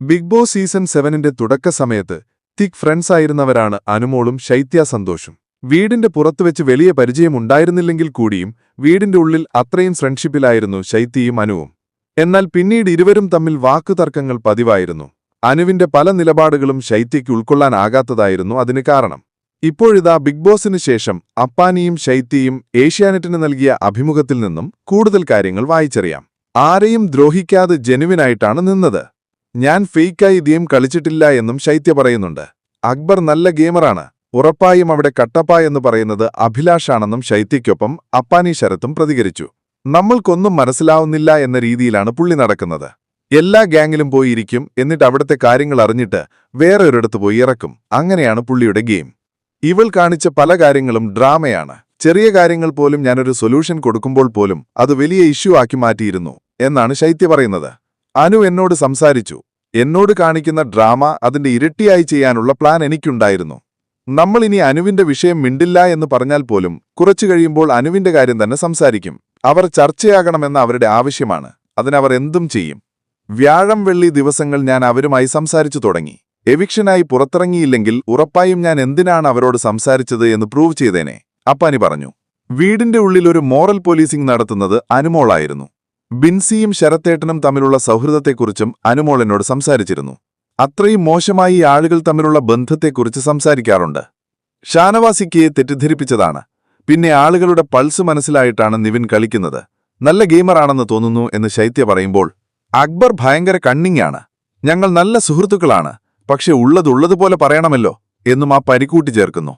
Big boss season സെവനിന്റെ തുടക്ക സമയത്ത് thick friends ആയിരുന്നവരാണ് അനുമോളും ശൈത്യ സന്തോഷും. വീടിന്റെ പുറത്തുവെച്ച് വലിയ പരിചയമുണ്ടായിരുന്നില്ലെങ്കിൽ കൂടിയും വീടിന്റെ ഉള്ളിൽ അത്രയും ഫ്രണ്ട്ഷിപ്പിലായിരുന്നു ശൈത്യയും അനുവും. എന്നാൽ പിന്നീട് ഇരുവരും തമ്മിൽ വാക്കുതർക്കങ്ങൾ പതിവായിരുന്നു. അനുവിന്റെ പല നിലപാടുകളും ശൈത്യയ്ക്ക് ഉൾക്കൊള്ളാനാകാത്തതായിരുന്നു അതിന് കാരണം. ഇപ്പോഴിതാ ബിഗ് ബോസിന് ശേഷം അപ്പാനിയും ശൈത്യയും ഏഷ്യാനെറ്റിന് നൽകിയ അഭിമുഖത്തിൽ നിന്നും കൂടുതൽ കാര്യങ്ങൾ വായിച്ചറിയാം. ആരെയും ദ്രോഹിക്കാതെ ജെനുവിനായിട്ടാണ് നിന്നത്. ഞാൻ ഫേക്കായി ഗെയിം കളിച്ചിട്ടില്ല എന്നും ശൈത്യ പറയുന്നുണ്ട്. അക്ബർ നല്ല ഗെയിമറാണ്. ഉറപ്പായും അവിടെ കട്ടപ്പ എന്ന് പറയുന്നത് അഭിലാഷാണെന്നും ശൈത്യയ്ക്കൊപ്പം അപ്പാനി ശരത്തും പ്രതികരിച്ചു. നമ്മൾക്കൊന്നും മനസ്സിലാവുന്നില്ല എന്ന രീതിയിലാണ് പുള്ളി നടക്കുന്നത്. എല്ലാ ഗ്യാങ്ങിലും പോയിരിക്കും എന്നിട്ട് അവിടുത്തെ കാര്യങ്ങൾ അറിഞ്ഞിട്ട് വേറെ ഒരിടത്ത് പോയി ഇറക്കും. അങ്ങനെയാണ് പുള്ളിയുടെ ഗെയിം. ഇവൾ കാണിച്ച പല കാര്യങ്ങളും ഡ്രാമയാണ്. ചെറിയ കാര്യങ്ങൾ പോലും ഞാനൊരു സൊല്യൂഷൻ കൊടുക്കുമ്പോൾ പോലും അത് വലിയ ഇഷ്യൂ ആക്കി മാറ്റിയിരുന്നു എന്നാണ് ശൈത്യ പറയുന്നത്. അനു എന്നോട് സംസാരിച്ചു. എന്നോട് കാണിക്കുന്ന ഡ്രാമ അതിന്റെ ഇരട്ടിയായി ചെയ്യാനുള്ള പ്ലാൻ എനിക്കുണ്ടായിരുന്നു. നമ്മൾ ഇനി അനുവിന്റെ വിഷയം മിണ്ടില്ല എന്ന് പറഞ്ഞാൽ പോലും കുറച്ചു കഴിയുമ്പോൾ അനുവിന്റെ കാര്യം തന്നെ സംസാരിക്കും. അവർ ചർച്ചയാകണമെന്ന അവരുടെ ആവശ്യമാണ്. അതിനവർ എന്തും ചെയ്യും. വ്യാഴം വെള്ളി ദിവസങ്ങൾ ഞാൻ അവരുമായി സംസാരിച്ചു തുടങ്ങി. എവിക്ഷനായി പുറത്തിറങ്ങിയില്ലെങ്കിൽ ഉറപ്പായും ഞാൻ എന്തിനാണ് അവരോട് സംസാരിച്ചത് എന്ന് പ്രൂവ് ചെയ്തേനെ. അപ്പാനി പറഞ്ഞു. വീടിന്റെ ഉള്ളിൽ ഒരു മോറൽ പോലീസിംഗ് നടത്തുന്നത് അനുമോളായിരുന്നു. ബിൻസിയും ശരത്തേട്ടനും തമ്മിലുള്ള സൗഹൃദത്തെക്കുറിച്ചും അനുമോൾ എന്നോട് സംസാരിച്ചിരുന്നു. അത്രയും മോശമായി ആളുകൾ തമ്മിലുള്ള ബന്ധത്തെക്കുറിച്ച് സംസാരിക്കാറുണ്ട്. ഷാനവാസിക്ക് തെറ്റിദ്ധരിപ്പിച്ചതാണ്. പിന്നെ ആളുകളുടെ പൾസ് മനസ്സിലായിട്ടാണ് നിവിൻ കളിക്കുന്നത്. നല്ല ഗെയിമറാണെന്ന് തോന്നുന്നു എന്ന് ശൈത്യ പറയുമ്പോൾ അക്ബർ ഭയങ്കര കണ്ണിങ്ങാണ്. ഞങ്ങൾ നല്ല സുഹൃത്തുക്കളാണ്. പക്ഷെ ഉള്ളതുള്ളതുപോലെ പറയണമല്ലോ എന്നും ആ പരിക്കൂട്ടി ചേർക്കുന്നു.